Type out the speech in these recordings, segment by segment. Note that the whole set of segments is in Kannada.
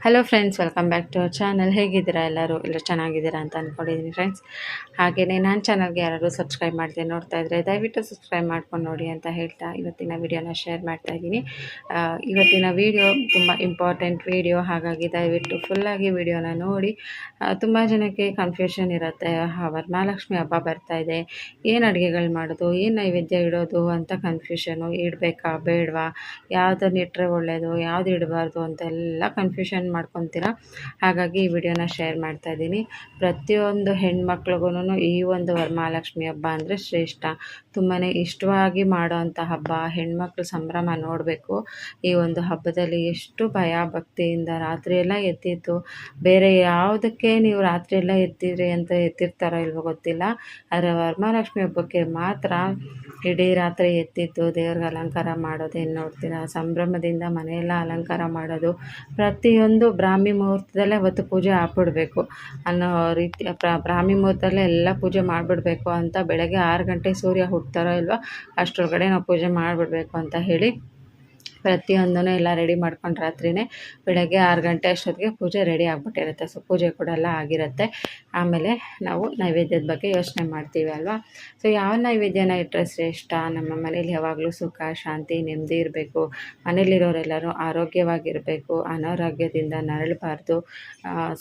Hello friends welcome back to our channel ಹೇಗಿದ್ದೀರಾ ಎಲ್ಲರೂ? ಎಲ್ಲ ಚೆನ್ನಾಗಿದ್ದೀರಾ ಅಂತ ಅಂದ್ಕೊಂಡಿದ್ದೀನಿ ಫ್ರೆಂಡ್ಸ್ ಹಾಗೆಯೇ ನನ್ನ ಚಾನಲ್ಗೆ ಯಾರಾದರೂ ಸಬ್ಸ್ಕ್ರೈಬ್ ಮಾಡಿದೆ ನೋಡ್ತಾ ಇದ್ದರೆ ದಯವಿಟ್ಟು ಸಬ್ಸ್ಕ್ರೈಬ್ ಮಾಡ್ಕೊಂಡು ನೋಡಿ ಅಂತ ಹೇಳ್ತಾ ಇವತ್ತಿನ ವೀಡಿಯೋನ ಶೇರ್ ಮಾಡ್ತಾ ಇದ್ದೀನಿ. ಇವತ್ತಿನ ವಿಡಿಯೋ ತುಂಬ ಇಂಪಾರ್ಟೆಂಟ್ ವೀಡಿಯೋ ಹಾಗಾಗಿ ದಯವಿಟ್ಟು ಫುಲ್ಲಾಗಿ ವೀಡಿಯೋನ ನೋಡಿ. ತುಂಬ ಜನಕ್ಕೆ ಕನ್ಫ್ಯೂಷನ್ ಇರುತ್ತೆ. ಅವರ ಮಹಾಲಕ್ಷ್ಮಿ ಹಬ್ಬ ಬರ್ತಾ ಇದೆ. ಏನು ಅಡುಗೆಗಳು ಮಾಡೋದು? ಏನು ನೈವೇದ್ಯ ಇಡೋದು ಅಂತ ಕನ್ಫ್ಯೂಷನು ಇಡಬೇಕಾ, ಬೇಡವಾ? ಯಾವುದನ್ನು ಇಟ್ಟರೆ ಒಳ್ಳೆಯದು ಯಾವ್ದು ಇಡಬಾರ್ದು ಅಂತೆಲ್ಲ ಕನ್ಫ್ಯೂಷನ್ ಮಾಡ್ಕೊತೀರಾ? ಹಾಗಾಗಿ ಈ ವಿಡಿಯೋನ ಶೇರ್ ಮಾಡ್ತಾ ಇದ್ದೀನಿ. ಪ್ರತಿಯೊಂದು ಹೆಣ್ಮಕ್ಳಿಗೂ ಈ ಒಂದು ವರಮಹಾಲಕ್ಷ್ಮಿ ಹಬ್ಬ ಅಂದರೆ ಶ್ರೇಷ್ಠ. ತುಂಬಾ ಇಷ್ಟವಾಗಿ ಮಾಡೋವಂಥ ಹಬ್ಬ, ಹೆಣ್ಮಕ್ಳು ಸಂಭ್ರಮ ನೋಡಬೇಕು. ಈ ಒಂದು ಹಬ್ಬದಲ್ಲಿ ಎಷ್ಟು ಭಯ ಭಕ್ತಿಯಿಂದ ರಾತ್ರಿಯೆಲ್ಲ ಎತ್ತಿತ್ತು ಬೇರೆ ಯಾವುದಕ್ಕೆ ನೀವು ರಾತ್ರಿಯೆಲ್ಲ ಎತ್ತಿದ್ರಿ ಅಂತ ಎತ್ತಿರ್ತಾರೋ ಇಲ್ವೋ ಗೊತ್ತಿಲ್ಲ. ಆದರೆ ವರಮಹಾಲಕ್ಷ್ಮಿ ಹಬ್ಬಕ್ಕೆ ಮಾತ್ರ ಇಡೀ ರಾತ್ರಿ ಎತ್ತಿದ್ದು, ದೇವ್ರಿಗೆ ಅಲಂಕಾರ ಮಾಡೋದೇನು ನೋಡ್ತೀರಾ? ಸಂಭ್ರಮದಿಂದ ಮನೆಯೆಲ್ಲ ಅಲಂಕಾರ ಮಾಡೋದು, ಪ್ರತಿಯೊಂದು ಬ್ರಾಹ್ಮಿ ಮುಹೂರ್ತದಲ್ಲೇ ಅವತ್ತು ಪೂಜೆ ಹಾಕ್ಬಿಡ್ಬೇಕು ಅನ್ನೋ ರೀತಿ ಬ್ರಾಹ್ಮಿ ಮುಹೂರ್ತದಲ್ಲೇ ಎಲ್ಲ ಪೂಜೆ ಮಾಡಿಬಿಡ್ಬೇಕು ಅಂತ ಬೆಳಗ್ಗೆ ಆರು ಗಂಟೆ ಸೂರ್ಯ ಹುಟ್ತಾರೋ ಇಲ್ವೋ ಅಷ್ಟರೊಳಗಡೆ ನಾವು ಪೂಜೆ ಮಾಡಿಬಿಡ್ಬೇಕು ಅಂತ ಹೇಳಿ ಪ್ರತಿಯೊಂದನ್ನು ಎಲ್ಲ ರೆಡಿ ಮಾಡ್ಕೊಂಡು ರಾತ್ರಿನೇ ಬೆಳಗ್ಗೆ ಆರು ಗಂಟೆ ಅಷ್ಟೊತ್ತಿಗೆ ಪೂಜೆ ರೆಡಿ ಆಗಿಬಿಟ್ಟಿರುತ್ತೆ. ಸೊ ಪೂಜೆ ಕೂಡ ಎಲ್ಲ ಆಗಿರುತ್ತೆ. ಆಮೇಲೆ ನಾವು ನೈವೇದ್ಯದ ಬಗ್ಗೆ ಯೋಚನೆ ಮಾಡ್ತೀವಿ ಅಲ್ವಾ? ಸೊ ಯಾವ ನೈವೇದ್ಯನ ಇಟ್ಟರೆ ಶ್ರೇಷ್ಠ? ನಮ್ಮ ಮನೇಲಿ ಯಾವಾಗಲೂ ಸುಖ, ಶಾಂತಿ, ನೆಮ್ಮದಿ ಇರಬೇಕು. ಮನೇಲಿರೋರೆಲ್ಲರೂ ಆರೋಗ್ಯವಾಗಿರಬೇಕು. ಅನಾರೋಗ್ಯದಿಂದ ನರಳಬಾರ್ದು.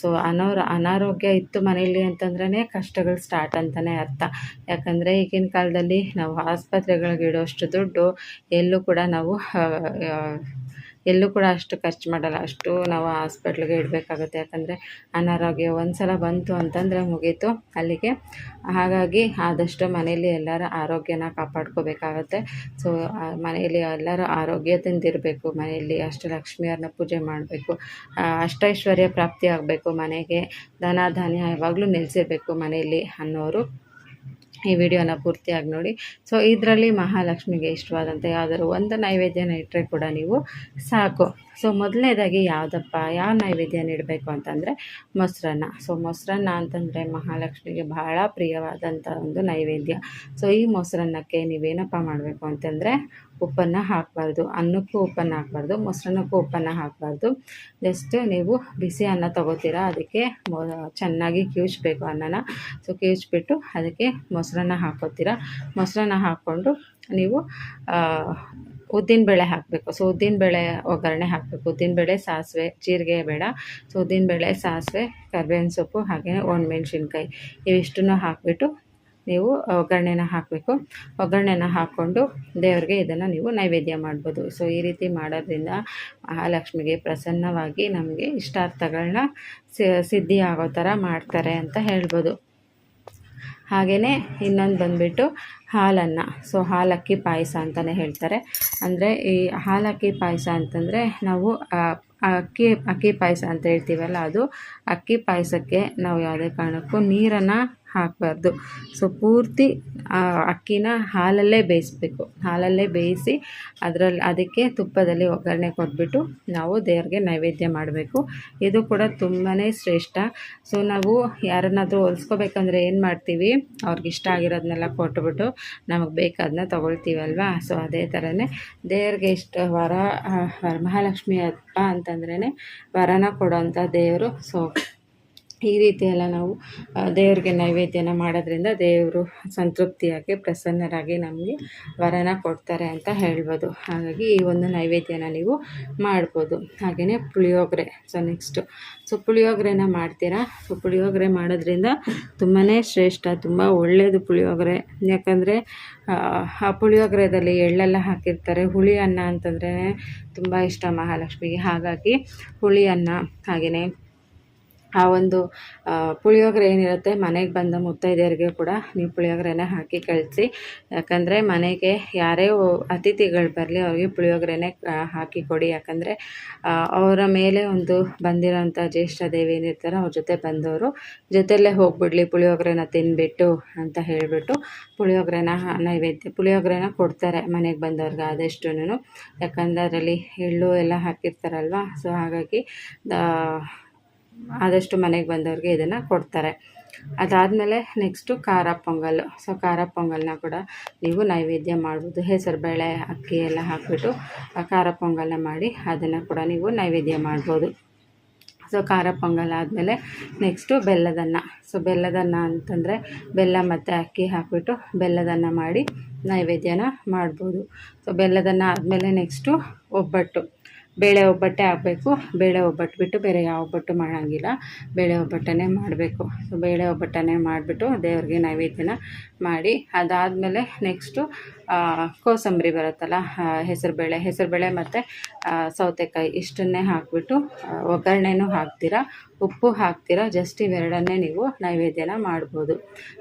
ಸೊ ಅನಾರ, ಅನಾರೋಗ್ಯ ಇತ್ತು ಮನೇಲಿ ಅಂತಂದ್ರೇ ಕಷ್ಟಗಳು ಸ್ಟಾರ್ಟ್ ಅಂತಲೇ ಅರ್ಥ. ಯಾಕಂದರೆ ಈಗಿನ ಕಾಲದಲ್ಲಿ ನಾವು ಆಸ್ಪತ್ರೆಗಳಿಗೆ ಇಡೋಷ್ಟು ದುಡ್ಡು ಎಲ್ಲೂ ಕೂಡ ನಾವು ಎಲ್ಲೂ ಕೂಡ ಅಷ್ಟು ಖರ್ಚು ಮಾಡಲ್ಲ. ಅಷ್ಟು ನಾವು ಹಾಸ್ಪಿಟ್ಲಿಗೆ ಇಡಬೇಕಾಗುತ್ತೆ. ಯಾಕಂದರೆ ಅನಾರೋಗ್ಯ ಒಂದು ಸಲ ಬಂತು ಅಂತಂದರೆ ಮುಗೀತು ಅಲ್ಲಿಗೆ. ಹಾಗಾಗಿ ಆದಷ್ಟು ಮನೆಯಲ್ಲಿ ಎಲ್ಲರ ಆರೋಗ್ಯನ ಕಾಪಾಡ್ಕೋಬೇಕಾಗತ್ತೆ. ಸೊ ಮನೆಯಲ್ಲಿ ಎಲ್ಲರೂ ಆರೋಗ್ಯದಿಂದ ಇರಬೇಕು. ಮನೆಯಲ್ಲಿ ಅಷ್ಟಲಕ್ಷ್ಮಿಯವ್ರನ್ನ ಪೂಜೆ ಮಾಡಬೇಕು. ಅಷ್ಟೈಶ್ವರ್ಯ ಪ್ರಾಪ್ತಿ ಆಗಬೇಕು ಮನೆಗೆ. ಧನ ಧಾನ್ಯ ಯಾವಾಗಲೂ ನೆಲೆಸಿರ್ಬೇಕು ಮನೆಯಲ್ಲಿ ಅನ್ನೋರು. ಈ ವಿಡಿಯೋನ ಪೂರ್ತಿಯಾಗಿ ನೋಡಿ. ಸೊ ಇದರಲ್ಲಿ ಮಹಾಲಕ್ಷ್ಮಿಗೆ ಇಷ್ಟವಾದಂಥ ಯಾವುದಾದ್ರು ಒಂದು ನೈವೇದ್ಯನ ಇಟ್ಟರೆ ಕೂಡ ನೀವು ಸಾಕು. ಸೊ ಮೊದಲನೇದಾಗಿ ಯಾವುದಪ್ಪ? ಯಾವ ನೈವೇದ್ಯ ನೀಡಬೇಕು ಅಂತಂದರೆ ಮೊಸರನ್ನ. ಸೊ ಮೊಸರನ್ನ ಅಂತಂದರೆ ಮಹಾಲಕ್ಷ್ಮಿಗೆ ಬಹಳ ಪ್ರಿಯವಾದಂಥ ಒಂದು ನೈವೇದ್ಯ. ಸೊ ಈ ಮೊಸರನ್ನಕ್ಕೆ ನೀವೇನಪ್ಪ ಮಾಡಬೇಕು ಅಂತಂದರೆ ಉಪ್ಪನ್ನು ಹಾಕಬಾರ್ದು. ಅನ್ನಕ್ಕೂ ಉಪ್ಪನ್ನು ಹಾಕಬಾರ್ದು, ಮೊಸರನ್ನಕ್ಕೂ ಉಪ್ಪನ್ನು ಹಾಕಬಾರ್ದು. ಜಸ್ಟ್ ನೀವು ಬಿಸಿ ಅನ್ನ ತಗೋತೀರಾ, ಅದಕ್ಕೆ ಚೆನ್ನಾಗಿ ಕಿವುಚ್ಬೇಕು ಅನ್ನನ. ಸೊ ಕಿವುಚ್ಬಿಟ್ಟು ಅದಕ್ಕೆ ಮೊಸರನ್ನ ಹಾಕೋತೀರಾ. ಮೊಸರನ್ನ ಹಾಕ್ಕೊಂಡು ನೀವು ಉದ್ದಿನಬೇಳೆ ಹಾಕಬೇಕು. ಸೊ ಉದ್ದಿನಬೇಳೆ ಒಗ್ಗರಣೆ ಹಾಕಬೇಕು. ಉದ್ದಿನಬೇಳೆ ಸಾಸಿವೆ, ಜೀರಿಗೆ ಬೇಡ. ಸೊ ಉದ್ದಿನಬೇಳೆ ಸಾಸಿವೆ, ಕರ್ಬೇವಿನ ಸೊಪ್ಪು ಹಾಗೆಯೇ ಒಣಮೆಣ್ಸಿನ್ಕಾಯಿ ಇವಿಷ್ಟನ್ನು ಹಾಕಿಬಿಟ್ಟು ನೀವು ಒಗ್ಗರಣೆನ ಹಾಕಬೇಕು. ಒಗ್ಗರಣೆನ ಹಾಕ್ಕೊಂಡು ದೇವರಿಗೆ ಇದನ್ನು ನೀವು ನೈವೇದ್ಯ ಮಾಡ್ಬೋದು. ಸೊ, ಈ ರೀತಿ ಮಾಡೋದ್ರಿಂದ ಮಹಾಲಕ್ಷ್ಮಿಗೆ ಪ್ರಸನ್ನವಾಗಿ ನಮಗೆ ಇಷ್ಟಾರ್ಥಗಳನ್ನ ಸಿದ್ಧಿ ಆಗೋ ಥರ ಮಾಡ್ತಾರೆ ಅಂತ ಹೇಳ್ಬೋದು. ಹಾಗೆಯೇ ಇನ್ನೊಂದು ಬಂದುಬಿಟ್ಟು ಹಾಲನ್ನು. ಸೊ ಹಾಲಕ್ಕಿ ಪಾಯಸ ಅಂತಲೇ ಹೇಳ್ತಾರೆ. ಅಂದರೆ ಈ ಹಾಲಕ್ಕಿ ಪಾಯಸ ಅಂತಂದರೆ ನಾವು ಅಕ್ಕಿ ಅಕ್ಕಿ ಪಾಯಸ ಅಂತ ಹೇಳ್ತೀವಲ್ಲ ಅದು, ಅಕ್ಕಿ ಪಾಯಸಕ್ಕೆ ನಾವು ಯಾವುದೇ ಕಾರಣಕ್ಕೂ ನೀರನ್ನು ಹಾಕಬಾರ್ದು. ಸೊ ಪೂರ್ತಿ ಅಕ್ಕಿನ ಹಾಲಲ್ಲೇ ಬೇಯಿಸ್ಬೇಕು. ಹಾಲಲ್ಲೇ ಬೇಯಿಸಿ ಅದರಲ್ಲಿ ಅದಕ್ಕೆ ತುಪ್ಪದಲ್ಲಿ ಒಗ್ಗರಣೆ ಕೊಟ್ಬಿಟ್ಟು ನಾವು ದೇವ್ರಿಗೆ ನೈವೇದ್ಯ ಮಾಡಬೇಕು. ಇದು ಕೂಡ ತುಂಬಾ ಶ್ರೇಷ್ಠ. ಸೊ ನಾವು ಯಾರನ್ನಾದರೂ ಹೊಲ್ಸ್ಕೋಬೇಕಂದ್ರೆ ಏನು ಮಾಡ್ತೀವಿ? ಅವ್ರಿಗೆ ಇಷ್ಟ ಆಗಿರೋದನ್ನೆಲ್ಲ ಕೊಟ್ಬಿಟ್ಟು ನಮಗೆ ಬೇಕಾದನ್ನ ತೊಗೊಳ್ತೀವಲ್ವಾ ಸೊ ಅದೇ ಥರನೇ ದೇವ್ರಿಗೆ ಇಷ್ಟ ವರ ವರಮಹಾಲಕ್ಷ್ಮಿ ಹಬ್ಬ ಅಂತಂದ್ರೇ ವರನ ಕೊಡೋಂಥ ದೇವರು. ಸೊ ಈ ರೀತಿ ಎಲ್ಲ ನಾವು ದೇವರಿಗೆ ನೈವೇದ್ಯನ ಮಾಡೋದ್ರಿಂದ ದೇವರು ಸಂತೃಪ್ತಿಯಾಗಿ, ಪ್ರಸನ್ನರಾಗಿ ನಮಗೆ ವರನ ಕೊಡ್ತಾರೆ ಅಂತ ಹೇಳ್ಬೋದು. ಹಾಗಾಗಿ ಈ ಒಂದು ನೈವೇದ್ಯನ ನೀವು ಮಾಡ್ಬೋದು. ಹಾಗೆಯೇ ಪುಳಿಯೋಗರೆ. ಸೊ ನೆಕ್ಸ್ಟು ಸೊ ಪುಳಿಯೋಗರೆನ ಮಾಡ್ತೀರಾ? ಸೊ ಪುಳಿಯೋಗರೆ ಮಾಡೋದ್ರಿಂದ ತುಂಬಾ ಶ್ರೇಷ್ಠ, ತುಂಬ ಒಳ್ಳೆಯದು ಪುಳಿಯೋಗರೆ. ಯಾಕಂದರೆ ಆ ಪುಳಿಯೋಗರೆದಲ್ಲಿ ಎಳ್ಳೆಲ್ಲ ಹಾಕಿರ್ತಾರೆ. ಹುಳಿ ಅನ್ನ ಅಂತಂದರೆ ತುಂಬ ಇಷ್ಟ ಮಹಾಲಕ್ಷ್ಮಿಗೆ. ಹಾಗಾಗಿ ಹುಳಿ ಅನ್ನ, ಹಾಗೆಯೇ ಆ ಒಂದು ಪುಳಿಯೋಗರೆ ಏನಿರುತ್ತೆ, ಮನೆಗೆ ಬಂದ ಮುತ್ತೈದೆಯರಿಗೆ ಕೂಡ ನೀವು ಪುಳಿಯೋಗರೆನ ಹಾಕಿ ಕಳಿಸಿ. ಯಾಕಂದರೆ ಮನೆಗೆ ಯಾರೇ ಅತಿಥಿಗಳು ಬರಲಿ ಅವ್ರಿಗೆ ಪುಳಿಯೋಗರೆನೇ ಹಾಕಿ ಕೊಡಿ. ಯಾಕಂದರೆ ಅವರ ಮೇಲೆ ಒಂದು ಬಂದಿರೋಂಥ ಜ್ಯೇಷ್ಠ ದೇವಿ ಏನಿರ್ತಾರೆ ಅವ್ರ ಜೊತೆ ಬಂದವರು ಜೊತೆಯಲ್ಲೇ ಹೋಗ್ಬಿಡ್ಲಿ ಪುಳಿಯೋಗರೆನ ತಿನ್ಬಿಟ್ಟು ಅಂತ ಹೇಳಿಬಿಟ್ಟು ಪುಳಿಯೋಗರೆನ ನೈವೇದ್ಯ, ಪುಳಿಯೋಗರೆನ ಕೊಡ್ತಾರೆ ಮನೆಗೆ ಬಂದವ್ರಿಗೆ ಆದಷ್ಟು ಯಾಕಂದರೆ ಅದರಲ್ಲಿ ಎಳ್ಳು ಎಲ್ಲ ಹಾಕಿರ್ತಾರಲ್ವ, ಸೊ ಹಾಗಾಗಿ ಆದಷ್ಟು ಮನೆಗೆ ಬಂದವ್ರಿಗೆ ಇದನ್ನು ಕೊಡ್ತಾರೆ. ಅದಾದಮೇಲೆ ನೆಕ್ಸ್ಟು ಖಾರ ಪೊಂಗಲ್ಲು ಸೊ ಖಾರ ಪೊಂಗಲ್ನ ಕೂಡ ನೀವು ನೈವೇದ್ಯ ಮಾಡ್ಬೋದು. ಹೆಸರುಬೇಳೆ ಅಕ್ಕಿ ಎಲ್ಲ ಹಾಕಿಬಿಟ್ಟು ಖಾರ ಪೊಂಗಲ್ನ ಮಾಡಿ ಅದನ್ನು ಕೂಡ ನೀವು ನೈವೇದ್ಯ ಮಾಡ್ಬೋದು. ಸೊ ಖಾರ ಪೊಂಗಲ್ ಆದಮೇಲೆ ನೆಕ್ಸ್ಟು ಬೆಲ್ಲದನ್ನ. ಸೊ ಬೆಲ್ಲದನ್ನ ಅಂತಂದರೆ ಬೆಲ್ಲ ಮತ್ತು ಅಕ್ಕಿ ಹಾಕಿಬಿಟ್ಟು ಬೆಲ್ಲದನ್ನ ಮಾಡಿ ನೈವೇದ್ಯನ ಮಾಡ್ಬೋದು. ಸೊ ಬೆಲ್ಲದನ್ನ ಆದಮೇಲೆ ನೆಕ್ಸ್ಟು ಒಬ್ಬಟ್ಟು. ಬೇಳೆ ಒಬ್ಬಟ್ಟೆ ಹಾಕಬೇಕು. ಬೇಳೆ ಒಬ್ಬಟ್ಟು ಬಿಟ್ಟು ಬೇರೆ ಯಾವ ಒಬ್ಬಟ್ಟು ಮಾಡೋಂಗಿಲ್ಲ. ಬೇಳೆ ಒಬ್ಬಟ್ಟನ್ನೇ ಮಾಡಬೇಕು. ಸೊ ಬೇಳೆ ಒಬ್ಬಟ್ಟನ್ನೇ ಮಾಡಿಬಿಟ್ಟು ದೇವ್ರಿಗೆ ನೈವೇದ್ಯನ ಮಾಡಿ, ಅದಾದಮೇಲೆ ನೆಕ್ಸ್ಟು ಕೋಸಂಬರಿ ಬರುತ್ತಲ್ಲ ಹೆಸರುಬೇಳೆ. ಹೆಸರುಬೇಳೆ ಮತ್ತು ಸೌತೆಕಾಯಿ. ಇಷ್ಟನ್ನೇ ಹಾಕಿಬಿಟ್ಟು ಒಗ್ಗರಣೆನೂ ಹಾಕ್ತೀರಾ? ಉಪ್ಪು ಹಾಕ್ತೀರಾ? ಜಸ್ಟ್ ಇವೆರಡನ್ನೇ ನೀವು ನೈವೇದ್ಯನ ಮಾಡ್ಬೋದು.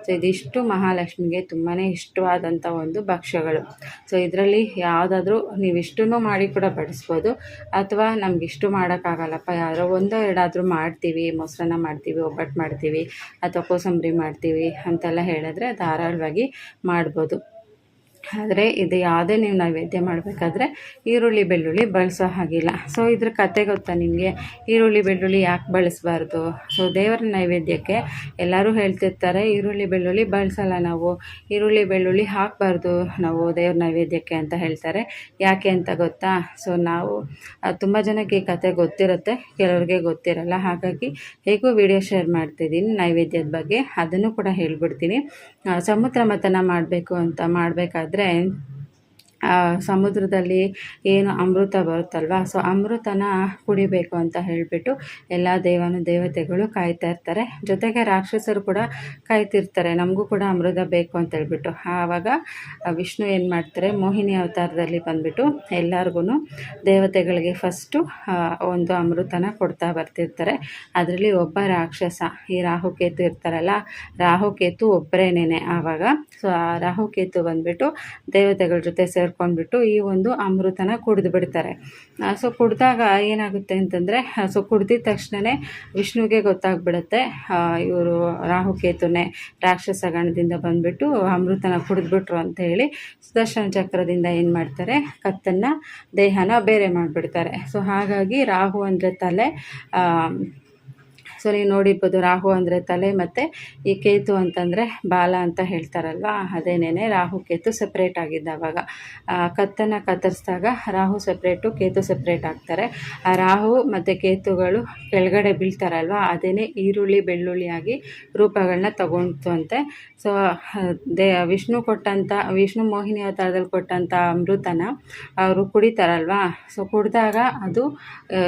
ಸೊ ಇದಿಷ್ಟು ಮಹಾಲಕ್ಷ್ಮಿಗೆ ತುಂಬಾ ಇಷ್ಟವಾದಂಥ ಒಂದು ಭಕ್ಷ್ಯಗಳು. ಸೊ ಇದರಲ್ಲಿ ಯಾವುದಾದ್ರೂ ನೀವು ಮಾಡಿ ಕೂಡ ಬಡಿಸ್ಬೋದು. ಅಥವಾ ನಮ್ಗೆ ಇಷ್ಟು ಮಾಡೋಕ್ಕಾಗಲ್ಲಪ್ಪ, ಯಾರೋ ಒಂದೋ ಎರಡಾದರೂ ಮಾಡ್ತೀವಿ, ಮೊಸರನ್ನ ಮಾಡ್ತೀವಿ ಒಬ್ಬಟ್ಟು ಮಾಡ್ತೀವಿ, ಅಥವಾ ಕೋಸಂಬರಿ ಮಾಡ್ತೀವಿ ಅಂತೆಲ್ಲ ಹೇಳಿದ್ರೆ ಧಾರಾಳವಾಗಿ ಮಾಡ್ಬೋದು. ಆದರೆ ಇದು ಯಾವುದೇ ನೀವು ನೈವೇದ್ಯ ಮಾಡಬೇಕಾದ್ರೆ ಈರುಳ್ಳಿ, ಬೆಳ್ಳುಳ್ಳಿ ಬಳಸೋ ಹಾಗಿಲ್ಲ. ಸೊ ಇದ್ರ ಕತೆ ಗೊತ್ತಾ ನಿಮಗೆ? ಈರುಳ್ಳಿ, ಬೆಳ್ಳುಳ್ಳಿ ಯಾಕೆ ಬಳಸಬಾರ್ದು? ಸೊ ದೇವರ ನೈವೇದ್ಯಕ್ಕೆ ಎಲ್ಲರೂ ಹೇಳ್ತಿರ್ತಾರೆ, ಈರುಳ್ಳಿ, ಬೆಳ್ಳುಳ್ಳಿ ಬಳಸಲ್ಲ ನಾವು. ಈರುಳ್ಳಿ, ಬೆಳ್ಳುಳ್ಳಿ ಹಾಕಬಾರ್ದು ನಾವು ದೇವ್ರ ನೈವೇದ್ಯಕ್ಕೆ ಅಂತ ಹೇಳ್ತಾರೆ. ಯಾಕೆ ಅಂತ ಗೊತ್ತಾ? ಸೊ ನಾವು ತುಂಬ ಜನಕ್ಕೆ ಈ ಕತೆ ಗೊತ್ತಿರುತ್ತೆ, ಕೆಲವ್ರಿಗೆ ಗೊತ್ತಿರಲ್ಲ. ಹಾಗಾಗಿ ಹೇಗೂ ವಿಡಿಯೋ ಶೇರ್ ಮಾಡ್ತಿದ್ದೀನಿ ನೈವೇದ್ಯದ ಬಗ್ಗೆ. ಅದನ್ನು ಕೂಡ ಹೇಳ್ಬಿಡ್ತೀನಿ. ಸಮುದ್ರ ಮತನ ಮಾಡಬೇಕು ಅಂತ ಮಾಡಬೇಕಾದ್ರೆ then ಸಮುದ್ರದಲ್ಲಿ ಏನು ಅಮೃತ ಬರುತ್ತಲ್ವ? ಸೊ ಅಮೃತನ ಕುಡಿಬೇಕು ಅಂತ ಹೇಳಿಬಿಟ್ಟು ಎಲ್ಲ ದೇವನು ದೇವತೆಗಳು ಕಾಯ್ತಾ ಇರ್ತಾರೆ. ಜೊತೆಗೆ ರಾಕ್ಷಸರು ಕೂಡ ಕಾಯ್ತಿರ್ತಾರೆ. ನಮಗೂ ಕೂಡ ಅಮೃತ ಬೇಕು ಅಂತ ಹೇಳ್ಬಿಟ್ಟು. ಆವಾಗ ವಿಷ್ಣು ಏನು ಮಾಡ್ತಾರೆ? ಮೋಹಿನಿ ಅವತಾರದಲ್ಲಿ ಬಂದುಬಿಟ್ಟು ಎಲ್ಲರಿಗೂ ದೇವತೆಗಳಿಗೆ ಫಸ್ಟು ಒಂದು ಅಮೃತನ ಕೊಡ್ತಾ ಬರ್ತಿರ್ತಾರೆ. ಅದರಲ್ಲಿ ಒಬ್ಬ ರಾಕ್ಷಸ, ಈ ರಾಹುಕೇತು ಇರ್ತಾರಲ್ಲ, ರಾಹುಕೇತು ಒಬ್ಬರೇನೇ ಆವಾಗ. ಸೊ ಆ ರಾಹುಕೇತು ಬಂದುಬಿಟ್ಟು ದೇವತೆಗಳ ಜೊತೆ ಸೇರ್ ಸೇರ್ಕೊಂಡ್ಬಿಟ್ಟು ಈ ಒಂದು ಅಮೃತನ ಕುಡಿದು ಬಿಡ್ತಾರೆ. ಸೊ ಕುಡಿದಾಗ ಏನಾಗುತ್ತೆ ಅಂತಂದರೆ ಸೊ ಕುಡ್ದಿದ ತಕ್ಷಣವೇ ವಿಷ್ಣುವಿಗೆ ಗೊತ್ತಾಗ್ಬಿಡುತ್ತೆ ಇವರು ರಾಹುಕೇತುನೇ ರಾಕ್ಷಸ ಗಣದಿಂದ ಬಂದುಬಿಟ್ಟು ಅಮೃತನ ಕುಡಿದ್ಬಿಟ್ರು ಅಂತ ಹೇಳಿ ಸುದರ್ಶನ ಚಕ್ರದಿಂದ ಏನು ಮಾಡ್ತಾರೆ, ಕತ್ತನ್ನು ದೇಹನ ಬೇರೆ ಮಾಡಿಬಿಡ್ತಾರೆ. ಸೊ ಹಾಗಾಗಿ ರಾಹು ಅಂದರೆ ತಲೆ ಸೊ ನೀವು ನೋಡಿರ್ಬೋದು ರಾಹು ಅಂದರೆ ತಲೆ ಮತ್ತು ಈ ಕೇತು ಅಂತಂದರೆ ಬಾಲ ಅಂತ ಹೇಳ್ತಾರಲ್ವ? ಅದೇನೇ ರಾಹು ಕೇತು ಸಪ್ರೇಟ್ ಆಗಿದ್ದ ಅವಾಗ. ಕತ್ತನ್ನು ಕತ್ತರಿಸಿದಾಗ ರಾಹು ಸಪ್ರೇಟು ಕೇತು ಸಪ್ರೇಟ್ ಆಗ್ತಾರೆ. ಆ, ರಾಹು ಮತ್ತು ಕೇತುಗಳು ಕೆಳಗಡೆ ಬೀಳ್ತಾರಲ್ವ? ಅದೇನೇ ಈರುಳ್ಳಿ ಬೆಳ್ಳುಳ್ಳಿಯಾಗಿ ರೂಪಗಳನ್ನ ತಗೊಂತು ಅಂತೆ ಸೊ ದೇ, ವಿಷ್ಣು ಕೊಟ್ಟಂಥ ವಿಷ್ಣು ಮೋಹಿನಿ ಅವತಾರದಲ್ಲಿ ಕೊಟ್ಟಂಥ ಅಮೃತನ ಅವರು ಕುಡಿತಾರಲ್ವ? ಸೊ ಕುಡಿದಾಗ ಅದು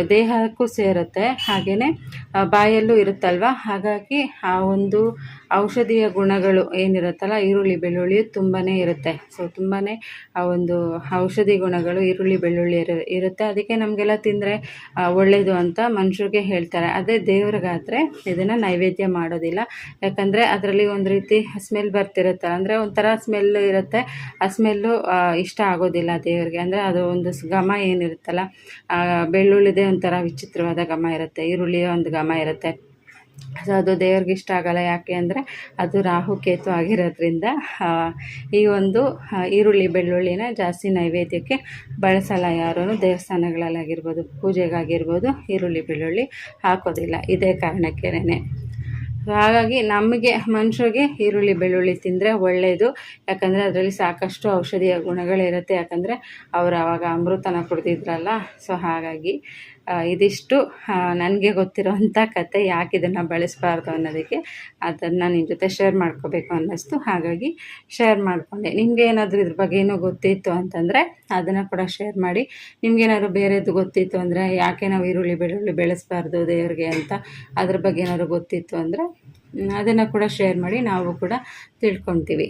ದೇಹಕ್ಕೂ ಸೇರುತ್ತೆ. ಹಾಗೆಯೇ ಬಾಯಲ್ಲಿ ಎಲ್ಲೂ ಇರುತ್ತಲ್ವ? ಹಾಗಾಗಿ ಆ ಒಂದು ಔಷಧೀಯ ಗುಣಗಳು ಏನಿರುತ್ತಲ್ಲ, ಈರುಳ್ಳಿ, ಬೆಳ್ಳುಳ್ಳಿ ತುಂಬಾ ಇರುತ್ತೆ. ಸೊ ತುಂಬಾ ಆ ಒಂದು ಔಷಧಿ ಗುಣಗಳು ಈರುಳ್ಳಿ, ಬೆಳ್ಳುಳ್ಳಿ ಇರುತ್ತೆ. ಅದಕ್ಕೆ ನಮಗೆಲ್ಲ ತಿಂದರೆ ಒಳ್ಳೆಯದು ಅಂತ ಮನುಷ್ಯರಿಗೆ ಹೇಳ್ತಾರೆ. ಅದೇ ದೇವ್ರಿಗಾದರೆ ಇದನ್ನು ನೈವೇದ್ಯ ಮಾಡೋದಿಲ್ಲ. ಯಾಕಂದರೆ ಅದರಲ್ಲಿ ಒಂದು ರೀತಿ ಸ್ಮೆಲ್ ಬರ್ತಿರುತ್ತೆ. ಅಂದರೆ ಒಂಥರ ಸ್ಮೆಲ್ ಇರುತ್ತೆ. ಆ ಸ್ಮೆಲ್ಲು ಇಷ್ಟ ಆಗೋದಿಲ್ಲ ದೇವ್ರಿಗೆ. ಅಂದರೆ ಅದು ಒಂದು ಘಮ ಏನಿರುತ್ತಲ್ಲ ಬೆಳ್ಳುಳ್ಳಿದೇ ಒಂಥರ ವಿಚಿತ್ರವಾದ ಘಮ ಇರುತ್ತೆ. ಈರುಳ್ಳಿಯ ಒಂದು ಘಮ ಇರುತ್ತೆ. ಸೊ ಅದು ದೇವ್ರಿಗೆ ಇಷ್ಟ ಆಗೋಲ್ಲ ಯಾಕೆ ಅಂದರೆ ಅದು ರಾಹು ಕೇತು ಆಗಿರೋದ್ರಿಂದ ಈ ಒಂದು ಈರುಳ್ಳಿ ಬೆಳ್ಳುಳ್ಳಿನ ಜಾಸ್ತಿ ನೈವೇದ್ಯಕ್ಕೆ ಬಳಸಲ್ಲ ಯಾರೂ ದೇವಸ್ಥಾನಗಳಲ್ಲಾಗಿರ್ಬೋದು ಪೂಜೆಗಾಗಿರ್ಬೋದು ಈರುಳ್ಳಿ ಬೆಳ್ಳುಳ್ಳಿ ಹಾಕೋದಿಲ್ಲ. ಇದೇ ಕಾರಣಕ್ಕೇನೆ. ಹಾಗಾಗಿ ನಮಗೆ, ಮನುಷ್ಯರಿಗೆ ಈರುಳ್ಳಿ ಬೆಳ್ಳುಳ್ಳಿ ತಿಂದರೆ ಒಳ್ಳೆಯದು ಯಾಕಂದರೆ ಅದರಲ್ಲಿ ಸಾಕಷ್ಟು ಔಷಧೀಯ ಗುಣಗಳಿರುತ್ತೆ. ಯಾಕಂದರೆ ಅವರು ಆವಾಗ ಅಮೃತನ ಕುಡ್ದಿದ್ರಲ್ಲ. ಸೊ ಹಾಗಾಗಿ ಇದಿಷ್ಟು ನನಗೆ ಗೊತ್ತಿರೋವಂಥ ಕತೆ ಯಾಕೆ ಇದನ್ನು ಬಳಸಬಾರ್ದು ಅನ್ನೋದಕ್ಕೆ ಅದನ್ನು ನಿಮ್ಮ ಜೊತೆ ಶೇರ್ ಮಾಡ್ಕೋಬೇಕು ಅನ್ನಿಸ್ತು. ಹಾಗಾಗಿ ಶೇರ್ ಮಾಡಿಕೊಂಡೆ. ನಿಮಗೆ ಏನಾದರೂ ಇದ್ರ ಬಗ್ಗೆ ಏನೋ ಗೊತ್ತಿತ್ತು ಅಂತಂದರೆ ಅದನ್ನು ಕೂಡ ಶೇರ್ ಮಾಡಿ. ನಿಮಗೇನಾದ್ರು ಬೇರೆದು ಗೊತ್ತಿತ್ತು ಅಂದರೆ ಯಾಕೆ ನಾವು ಈರುಳ್ಳಿ, ಬೆಳ್ಳುಳ್ಳಿ ಬೆಳೆಸಬಾರ್ದು ದೇವ್ರಿಗೆ ಅಂತ ಅದ್ರ ಬಗ್ಗೆ ಏನಾದ್ರು ಗೊತ್ತಿತ್ತು ಅಂದರೆ ಅದನ್ನು ಕೂಡ ಶೇರ್ ಮಾಡಿ ನಾವು ಕೂಡ ತಿಳ್ಕೊತೀವಿ.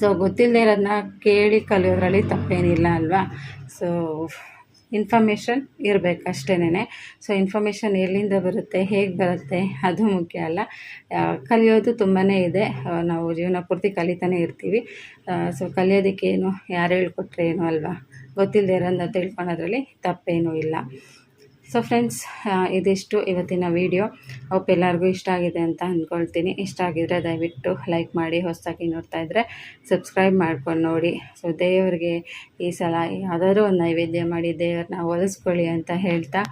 ಸೊ ಗೊತ್ತಿಲ್ಲದೆ ಇರೋದನ್ನ ಕೇಳಿ ಕಲಿಯೋದ್ರಲ್ಲಿ ತಪ್ಪೇನಿಲ್ಲ ಅಲ್ವಾ? ಸೊ ಇನ್ಫಾರ್ಮೇಷನ್ ಇರಬೇಕು ಅಷ್ಟೇನೆ ಸೊ ಇನ್ಫಾರ್ಮೇಷನ್ ಎಲ್ಲಿಂದ ಬರುತ್ತೆ, ಹೇಗೆ ಬರುತ್ತೆ, ಅದು ಮುಖ್ಯ ಅಲ್ಲ. ಕಲಿಯೋದು ತುಂಬಾ ಇದೆ. ನಾವು ಜೀವನ ಪೂರ್ತಿ ಕಲಿತಾನೆ ಇರ್ತೀವಿ. ಸೊ ಕಲಿಯೋದಕ್ಕೇನು ಯಾರು ಹೇಳ್ಕೊಟ್ರೆ ಏನು ಅಲ್ವಾ? ಗೊತ್ತಿಲ್ಲದೆ ಇರೋದನ್ನ ತಿಳ್ಕೊಳೋದ್ರಲ್ಲಿ ತಪ್ಪೇನೂ ಇಲ್ಲ. ಸೊ ಫ್ರೆಂಡ್ಸ್ ಇದಿಷ್ಟು ಇವತ್ತಿನ ವೀಡಿಯೋ ಹೋಪ್ ಎಲ್ಲರಿಗೂ ಇಷ್ಟ ಆಗಿದೆ ಅಂತ ಅಂದ್ಕೊಳ್ತೀನಿ ಇಷ್ಟ ಆಗಿದ್ದರೆ ದಯವಿಟ್ಟು ಲೈಕ್ ಮಾಡಿ, ಹೊಸದಾಗಿ ನೋಡ್ತಾ ಇದ್ದರೆ ಸಬ್ಸ್ಕ್ರೈಬ್ ಮಾಡ್ಕೊಂಡು ನೋಡಿ. ಸೊ ದೇವರಿಗೆ ಈ ಸಲ ಯಾವುದಾದ್ರೂ ಒಂದು ನೈವೇದ್ಯ ಮಾಡಿ ದೇವ್ರನ್ನ ಒಲಿಸ್ಕೊಳ್ಳಿ ಅಂತ ಹೇಳ್ತಾ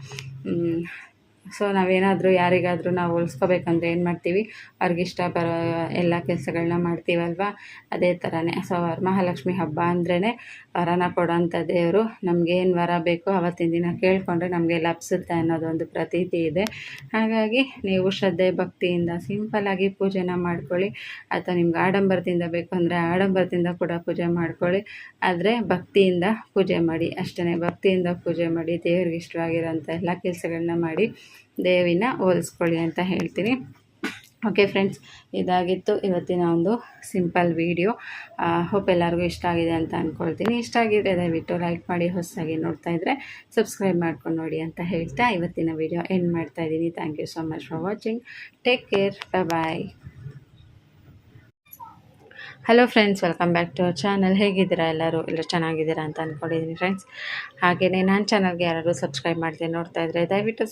ಸೊ ನಾವೇನಾದರೂ ಯಾರಿಗಾದರೂ ನಾವು ಉಳಿಸ್ಕೋಬೇಕಂದ್ರೆ ಏನು ಮಾಡ್ತೀವಿ? ಅವ್ರಿಗೆ ಇಷ್ಟ ಬರೋ ಎಲ್ಲ ಕೆಲಸಗಳನ್ನ ಮಾಡ್ತೀವಲ್ವ? ಅದೇ ಥರನೇ ಸೊ ವರಮಹಾಲಕ್ಷ್ಮಿ ಹಬ್ಬ ಅಂದ್ರೇ ವರನ ಕೊಡೋಂಥ ದೇವರು. ನಮಗೇನು ವರ ಬೇಕೋ ಅವತ್ತಿನ ದಿನ ಕೇಳಿಕೊಂಡ್ರೆ ನಮಗೆ ಲಭಿಸುತ್ತೆ ಅನ್ನೋದೊಂದು ಪ್ರತೀತಿ ಇದೆ. ಹಾಗಾಗಿ ನೀವು ಶ್ರದ್ಧೆ, ಭಕ್ತಿಯಿಂದ ಸಿಂಪಲ್ಲಾಗಿ ಪೂಜೆನ ಮಾಡ್ಕೊಳ್ಳಿ. ಅಥವಾ ನಿಮ್ಗೆ ಆಡಂಬರದಿಂದ ಬೇಕು ಅಂದರೆ ಆಡಂಬರದಿಂದ ಕೂಡ ಪೂಜೆ ಮಾಡ್ಕೊಳ್ಳಿ. ಆದರೆ ಭಕ್ತಿಯಿಂದ ಪೂಜೆ ಮಾಡಿ. ಅಷ್ಟೇ ಭಕ್ತಿಯಿಂದ ಪೂಜೆ ಮಾಡಿ, ದೇವ್ರಿಗೆ ಇಷ್ಟವಾಗಿರೋಂಥ ಎಲ್ಲ ಕೆಲಸಗಳನ್ನ ಮಾಡಿ. ದೇವಿನ ಹೋಲಿಸ್ಕೊಳ್ಳಿ ಅಂತ ಹೇಳ್ತೀನಿ. ಓಕೆ ಫ್ರೆಂಡ್ಸ್ ಇದಾಗಿತ್ತು ಇವತ್ತಿನ ಒಂದು ಸಿಂಪಲ್ ವಿಡಿಯೋ ಹೋಪ್ ಎಲ್ಲರಿಗೂ ಇಷ್ಟ ಆಗಿದೆ ಅಂತ ಅಂದ್ಕೊಳ್ತೀನಿ ಇಷ್ಟ ಆಗಿದೆ ದಯವಿಟ್ಟು ಲೈಕ್ ಮಾಡಿ, ಹೊಸದಾಗಿ ನೋಡ್ತಾ ಇದ್ದರೆ ಸಬ್ಸ್ಕ್ರೈಬ್ ಮಾಡ್ಕೊಂಡು ನೋಡಿ ಅಂತ ಹೇಳ್ತಾ ಇವತ್ತಿನ ವಿಡಿಯೋ ಎಂಡ್ ಮಾಡ್ತಾ ಇದ್ದೀನಿ. Thank you so much for watching take care bye hello friends welcome back to our channel ಹೇಗಿದ್ದೀರಾ ಎಲ್ಲರೂ? ಎಲ್ಲ ಚೆನ್ನಾಗಿದ್ದೀರಾ ಅಂತ ಅಂದ್ಕೊಂಡಿದ್ದೀನಿ ಫ್ರೆಂಡ್ಸ್ ಹಾಗೆಯೇ ನನ್ನ ಚಾನಲ್ಗೆ ಯಾರಾದರೂ ಸಬ್ಸ್ಕ್ರೈಬ್ ಮಾಡ್ತೀನಿ ನೋಡ್ತಾ ಇದ್ದರೆ ದಯವಿಟ್ಟು